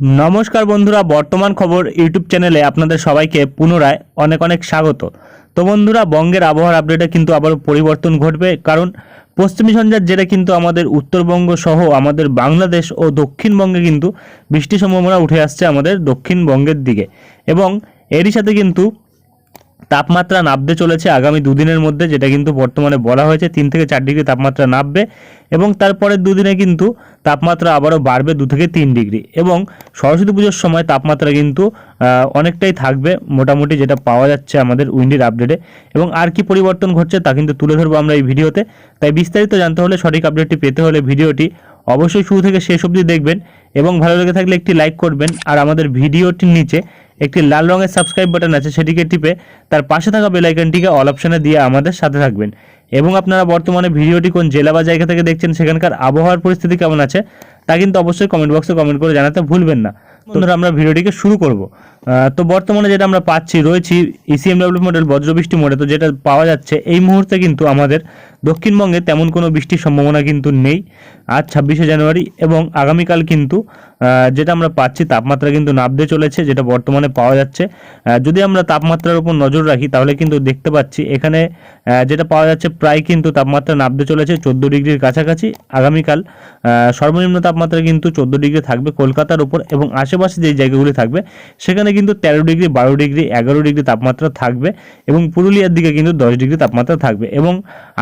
নমস্কার বন্ধুরা, বর্তমান খবর ইউটিউব চ্যানেলে আপনাদের সবাইকে পুনরায় অনেক অনেক স্বাগত। তো বন্ধুরা, বঙ্গের আবহাওয়ার আপডেটে কিন্তু আবার পরিবর্তন ঘটবে, কারণ পশ্চিমী সঞ্জার জেরে কিন্তু আমাদের উত্তরবঙ্গ সহ আমাদের বাংলাদেশ ও দক্ষিণবঙ্গে কিন্তু বৃষ্টি সম্ভাবনা উঠে আসছে আমাদের দক্ষিণবঙ্গের দিকে। এবং এরই সাথে কিন্তু তাপমাত্রা নামতে চলেছে আগামী দুদিনের মধ্যে, যেটা কিন্তু বর্তমানে বলা হয়েছে তিন থেকে চার ডিগ্রি তাপমাত্রা নামবে এবং তারপরের দুদিনে কিন্তু তাপমাত্রা আবারও বাড়বে দু থেকে তিন ডিগ্রি এবং সরস্বতী পুজোর সময় তাপমাত্রা কিন্তু অনেকটাই থাকবে মোটামুটি যেটা পাওয়া যাচ্ছে আমাদের উইন্ডির আপডেটে এবং আর কি পরিবর্তন ঘটছে তা কিন্তু তুলে ধরবো আমরা এই ভিডিওতে। তাই বিস্তারিত জানতে হলে সঠিক আপডেটটি পেতে হলে ভিডিওটি অবশ্যই শুরু থেকে শেষ অবধি দেখবেন এবং ভালো লেগে থাকলে একটি লাইক করবেন আর আমাদের ভিডিওটির নিচে একটি লাল রঙের সাবস্ক্রাইব বাটন আছে, সেটিকে টিপে তার পাশে থাকা বেল আইকনটিকে অল অপশনে দিয়ে আমাদের সাথে থাকবেন। এবং আপনারা বর্তমানে ভিডিওটি কোন জেলা বা জায়গা থেকে দেখছেন, সেখানকার আবহাওয়ার পরিস্থিতি কেমন আছে, তা কিন্তু অবশ্যই কমেন্ট বক্সে কমেন্ট করে জানাতে ভুলবেন না। বন্ধুরা, আমরা ভিডিওটিকে শুরু করব। তো বর্তমানে যেটা আমরা পাচ্ছি, রয়েছি E ইসিএমডব্লিউ মডেল বজ্রবৃষ্টি মোডে। তো যেটা পাওয়া যাচ্ছে, এই মুহূর্তে কিন্তু আমাদের দক্ষিণবঙ্গে তেমন কোনো বৃষ্টির সম্ভাবনা কিন্তু নেই। আজ ছাব্বিশে জানুয়ারি এবং আগামীকাল কিন্তু যেটা আমরা পাচ্ছি, তাপমাত্রা কিন্তু নামতে চলেছে, যেটা বর্তমানে পাওয়া যাচ্ছে। যদি আমরা তাপমাত্রার উপর নজর রাখি, তাহলে কিন্তু দেখতে পাচ্ছি, এখানে যেটা পাওয়া যাচ্ছে প্রায় কিন্তু তাপমাত্রা নামতে চলেছে, চোদ্দ ডিগ্রির কাছাকাছি। আগামীকাল সর্বনিম্ন তাপমাত্রা কিন্তু চোদ্দ ডিগ্রি থাকবে কলকাতার উপর এবং আশেপাশে যে জায়গাগুলি থাকবে, সেখানে কিন্তু তেরো ডিগ্রি, বারো ডিগ্রি, এগারো ডিগ্রি তাপমাত্রা থাকবে এবং পুরুলিয়ার দিকে কিন্তু দশ ডিগ্রি তাপমাত্রা থাকবে। এবং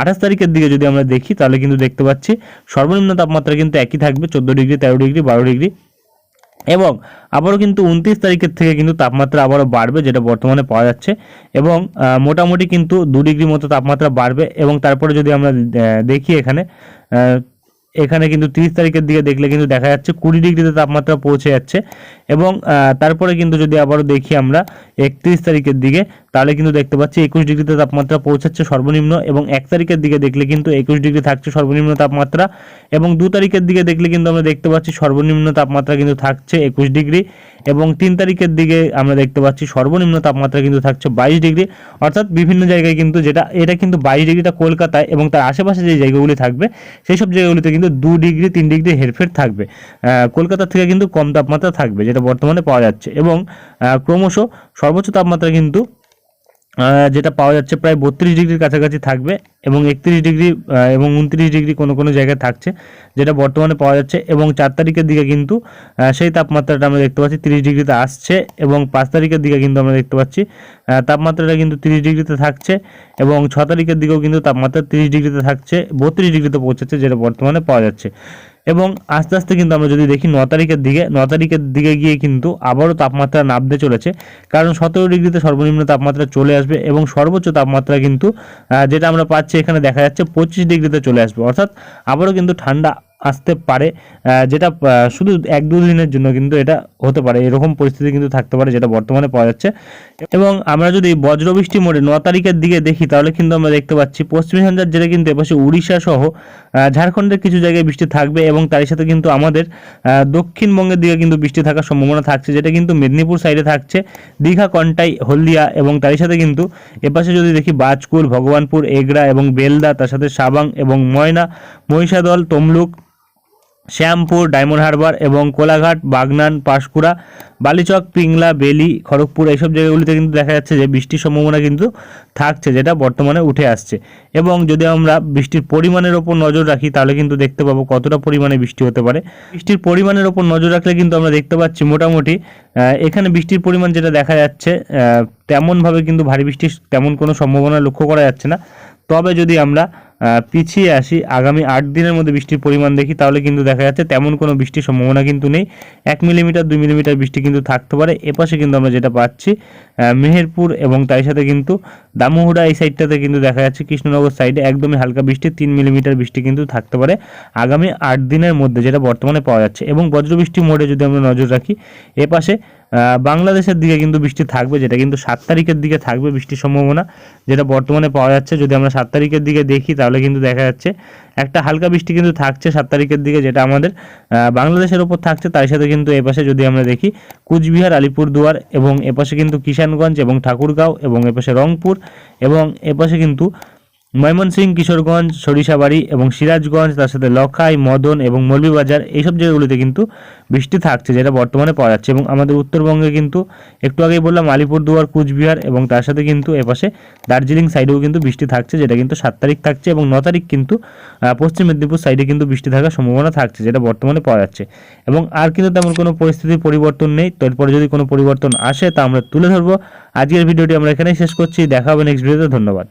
আঠাশ তারিখের দিকে যদি আমরা দেখি, তাহলে কিন্তু দেখতে পাচ্ছি সর্বনিম্ন তাপমাত্রা কিন্তু একই থাকবে, চোদ্দ ডিগ্রি, তেরো ডিগ্রি, বারো ডিগ্রি। এবং আবারও কিন্তু উনত্রিশ তারিখের থেকে কিন্তু তাপমাত্রা আবারও বাড়বে, যেটা বর্তমানে পাওয়া যাচ্ছে। এবং মোটামুটি কিন্তু দু ডিগ্রি মতো তাপমাত্রা বাড়বে। এবং তারপরে যদি আমরা দেখি এখানে এখানে কিন্তু তিরিশ তারিখের দিকে দেখলে কিন্তু দেখা যাচ্ছে কুড়ি ডিগ্রিতে তাপমাত্রা পৌঁছে যাচ্ছে। এবং তারপরে কিন্তু যদি আবারও দেখি আমরা, একত্রিশ তারিখের দিকে তাহলে কিন্তু দেখতে পাচ্ছি একুশ ডিগ্রিতে তাপমাত্রা পৌঁছাচ্ছে সর্বনিম্ন এবং এক তারিখের দিকে দেখলে কিন্তু একুশ ডিগ্রি থাকছে সর্বনিম্ন তাপমাত্রা এবং দু তারিখের দিকে দেখলে কিন্তু আমরা দেখতে পাচ্ছি সর্বনিম্ন তাপমাত্রা কিন্তু থাকছে একুশ ডিগ্রি এবং তিন তারিখের দিকে আমরা দেখতে পাচ্ছি সর্বনিম্ন তাপমাত্রা কিন্তু থাকছে বাইশ ডিগ্রি। অর্থাৎ বিভিন্ন জায়গায় কিন্তু যেটা, এটা কিন্তু বাইশ ডিগ্রিটা কলকাতায় এবং তার আশেপাশে যে জায়গাগুলি থাকবে, সেই সব জায়গাগুলিতে কিন্তু দু ডিগ্রি, তিন ডিগ্রি হেরফের থাকবে। কলকাতা থেকে কিন্তু কম তাপমাত্রা থাকবে, যেটা বর্তমানে পাওয়া যাচ্ছে এবং ক্রমশ সর্বোচ্চ তাপমাত্রা কিন্তু যেটা পাওয়া যাচ্ছে প্রায় বত্রিশ ডিগ্রির কাছাকাছি থাকবে এবং একত্রিশ ডিগ্রি এবং উনত্রিশ ডিগ্রি কোনো কোনো জায়গায় থাকছে, যেটা বর্তমানে পাওয়া যাচ্ছে এবং চার তারিখের দিকে কিন্তু সেই তাপমাত্রাটা আমরা দেখতে পাচ্ছি, তিরিশ ডিগ্রিতে আসছে এবং পাঁচ তারিখের দিকে কিন্তু আমরা দেখতে পাচ্ছি তাপমাত্রাটা কিন্তু তিরিশ ডিগ্রিতে থাকছে এবং ছ তারিখের দিকেও কিন্তু তাপমাত্রা তিরিশ ডিগ্রিতে থাকছে, বত্রিশ ডিগ্রিতে পৌঁছাচ্ছে যেটা বর্তমানে পাওয়া যাচ্ছে। এবং আস্তে আস্তে কিন্তু আমরা যদি দেখি ন তারিখের দিকে, ন তারিখের দিকে গিয়ে কিন্তু আবারও তাপমাত্রা নামতে চলেছে। কারণ সতেরো ডিগ্রিতে সর্বনিম্ন তাপমাত্রা চলে আসবে এবং সর্বোচ্চ তাপমাত্রা কিন্তু যেটা আমরা পাচ্ছি এখানে দেখা যাচ্ছে পঁচিশ ডিগ্রিতে চলে আসবে। অর্থাৎ আবারও কিন্তু ঠান্ডা আসতে পারে যেটা শুধু এক দু দিনের জন্য কিন্তু এটা হতে পারে, এরকম পরিস্থিতি কিন্তু থাকতে পারে যেটা বর্তমানে পাওয়া যাচ্ছে। এবং আমরা যদি বজ্রবৃষ্টি মোড়ে ন তারিখের দিকে দেখি, তাহলে কিন্তু আমরা দেখতে পাচ্ছি পশ্চিমী ঝঞ্ঝার জেরে কিন্তু এপাশে উড়িষ্যা সহ ঝাড়খণ্ডের কিছু জায়গায় বৃষ্টি থাকবে এবং তার সাথে কিন্তু আমাদের দক্ষিণবঙ্গের দিকে কিন্তু বৃষ্টি থাকার সম্ভাবনা থাকছে, যেটা কিন্তু মেদিনীপুর সাইডে থাকছে, দীঘা, কন্টাই, হলদিয়া এবং তার সাথে কিন্তু এপাশে যদি দেখি বাজকুল, ভগবানপুর এগরা এবং বেলদা, তার সাথে সাবাং এবং ময়না, মহিষাদল, তমলুক শ্যামপুর, ডায়মন্ড হারবার এবং কোলাঘাট, বাগনান, পাঁশকুড়া, বালিচক, পিংলা, বেলি, খড়গপুর এইসব জায়গাগুলিতে কিন্তু দেখা যাচ্ছে যে বৃষ্টির সম্ভাবনা কিন্তু থাকছে, যেটা বর্তমানে উঠে আসছে। এবং যদি আমরা বৃষ্টির পরিমাণের ওপর নজর রাখি, তাহলে কিন্তু দেখতে পাবো কতটা পরিমাণে বৃষ্টি হতে পারে। বৃষ্টির পরিমাণের ওপর নজর রাখলে কিন্তু আমরা দেখতে পাচ্ছি মোটামুটি এখানে বৃষ্টির পরিমাণ যেটা দেখা যাচ্ছে তেমনভাবে কিন্তু ভারী বৃষ্টির তেমন কোনো সম্ভাবনা লক্ষ্য করা যাচ্ছে না। তবে যদি আমরা পিছিয়ে আসি। আগামী আট দিনের মধ্যে বৃষ্টির পরিমাণ দেখি, তাহলে কিন্তু দেখা যাচ্ছে তেমন কোনো বৃষ্টির সম্ভাবনা কিন্তু নেই। এক মিলিমিটার, দুই মিলিমিটার বৃষ্টি কিন্তু থাকতে পারে। এপাশে কিন্তু আমরা যেটা পাচ্ছি মেহেরপুর এবং তার সাথে কিন্তু দামুহুড়া এই সাইডটাতে কিন্তু দেখা যাচ্ছে কৃষ্ণনগর সাইডে একদমই হালকা বৃষ্টি, তিন মিলিমিটার বৃষ্টি কিন্তু থাকতে পারে আগামী আট দিনের মধ্যে যেটা বর্তমানে পাওয়া যাচ্ছে। এবং বজ্রবৃষ্টি মোডে যদি আমরা নজর রাখি, এপাশে বাংলাদেশের দিকে কিন্তু বৃষ্টি থাকবে, যেটা কিন্তু সাত তারিখের দিকে থাকবে বৃষ্টির সম্ভাবনা, যেটা বর্তমানে পাওয়া যাচ্ছে। যদি আমরা সাত তারিখের দিকে দেখি কিন্তু দেখা যাচ্ছে একটা হালকা বৃষ্টি কিন্তু থাকছে সাত তারিখের দিকে, যেটা আমাদের বাংলাদেশের ওপর থাকছে। তার সাথে কিন্তু এপাশে যদি আমরা দেখি, কুচবিহার, আলিপুরদুয়ার এবং এপাশে কিন্তু কিষানগঞ্জ এবং ঠাকুরগাঁও এবং এপাশে রংপুর এবং এপাশে কিন্তু ময়মনসিংহ, কিশোরগঞ্জ, সরিষাবাড়ি এবং সিরাজগঞ্জ, তার সাথে লখাই, মদন এবং মৌলভীবাজার, এইসব জায়গাগুলিতে কিন্তু বৃষ্টি থাকছে, যেটা বর্তমানে পাওয়া যাচ্ছে এবং আমাদের উত্তরবঙ্গে কিন্তু একটু আগেই বললাম আলিপুরদুয়ার, কুচবিহার এবং তার সাথে কিন্তু এপাশে দার্জিলিং সাইডেও কিন্তু বৃষ্টি থাকছে, যেটা কিন্তু সাত তারিখ থাকছে এবং ন তারিখ কিন্তু পশ্চিম মেদিনীপুর সাইডে কিন্তু বৃষ্টি থাকার সম্ভাবনা থাকছে, যেটা বর্তমানে পাওয়া যাচ্ছে। এবং আর কিন্তু তেমন কোনো পরিস্থিতির পরিবর্তন নেই, তো এরপরে যদি কোনো পরিবর্তন আসে তা আমরা তুলে ধরবো। আজকের ভিডিওটি আমরা এখানেই শেষ করছি, দেখা হবে নেক্সট ভিডিওতে ধন্যবাদ।